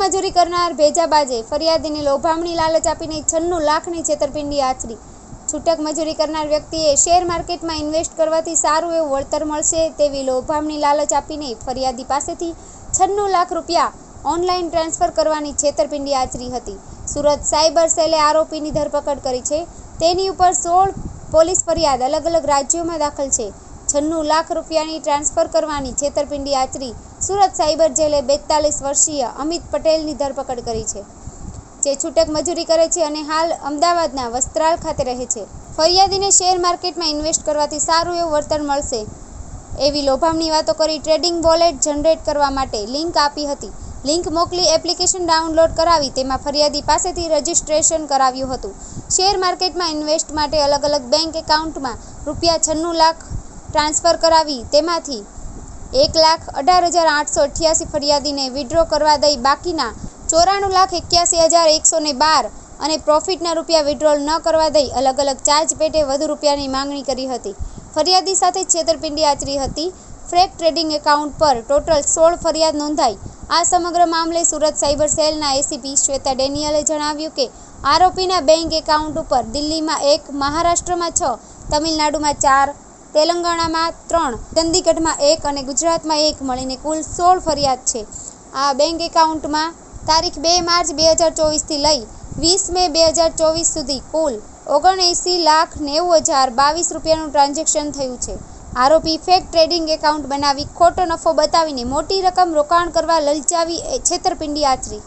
મજૂરી કરનાર ભેજાબાજે ફરિયાદીને લોભામણી લાલચ આપીને છન્નું લાખની છેતરપિંડી આચરી. છૂટક મજૂરી કરનાર વ્યક્તિએ શેર માર્કેટમાં ઇન્વેસ્ટ કરવાથી સારું એવું વળતર મળશે તેવી લોભામણી લાલચ આપીને ફરિયાદી પાસેથી છન્નું લાખ રૂપિયા ઓનલાઈન ટ્રાન્સફર કરવાની છેતરપિંડી આચરી હતી. સુરત સાયબર સેલે આરોપીની ધરપકડ કરી છે. તેની ઉપર સોળ પોલીસ ફરિયાદ અલગ અલગ રાજ્યોમાં દાખલ છે. છન્નું લાખ રૂપિયાની ટ્રાન્સફર કરવાની છેતરપિંડી આચરી સુરત સાયબર જેલે બેતાલીસ વર્ષીય અમિત પટેલની ધરપકડ કરી છે. જે છૂટક મજૂરી કરે છે અને હાલ અમદાવાદના વસ્ત્રાલ ખાતે રહે છે. ફરિયાદીને શેર માર્કેટમાં ઇન્વેસ્ટ કરવાથી સારું એવું વળતર મળશે એવી લોભામણી વાતો કરી ટ્રેડિંગ વોલેટ જનરેટ કરવા માટે લિંક આપી હતી. લિંક મોકલી એપ્લિકેશન ડાઉનલોડ કરાવી તેમાં ફરિયાદી પાસેથી રજિસ્ટ્રેશન કરાવ્યું હતું. શેર માર્કેટમાં ઇન્વેસ્ટ માટે અલગ અલગ બેંક એકાઉન્ટમાં રૂપિયા છન્નું લાખ ટ્રાન્સફર કરાવી તેમાંથી એક લાખ અઢાર હજાર આઠસો અઠ્યાસી ફરિયાદીને વિડ્રો કરવા દઈ બાકીના ચોરાણું લાખ એક્યાસી હજાર એકસો ને બાર અને પ્રોફિટના રૂપિયા વિડ્રોલ ન કરવા દઈ અલગ અલગ ચાર્જ પેટે વધુ રૂપિયાની માંગણી કરી હતી. ફરિયાદી સાથે છેતરપિંડી આચરી હતી. ફ્રેક ટ્રેડિંગ એકાઉન્ટ પર ટોટલ સોળ ફરિયાદ નોંધાઈ. આ સમગ્ર મામલે સુરત સાયબર સેલના એસીપી શ્વેતા ડેનિયલે જણાવ્યું કે, આરોપીના બેંક એકાઉન્ટ ઉપર દિલ્હીમાં એક, મહારાષ્ટ્રમાં છ, તમિલનાડુમાં ચાર તેલંગાણામાં ત્રણ, ચંદીગઢમાં એક અને ગુજરાતમાં એક મળીને કુલ સોળ ફરિયાદ છે. આ બેંક એકાઉન્ટમાં તારીખ બે માર્ચ બે હજાર ચોવીસથી લઈ વીસ મે બે હજાર ચોવીસ સુધી કુલ ઓગણએંસી લાખ નેવું હજાર બાવીસ રૂપિયાનું ટ્રાન્ઝેક્શન થયું છે. આરોપી ફેક ટ્રેડિંગ એકાઉન્ટ બનાવી ખોટો નફો બતાવીને મોટી રકમ રોકાણ કરવા લલચાવી છેતરપિંડી આચરી.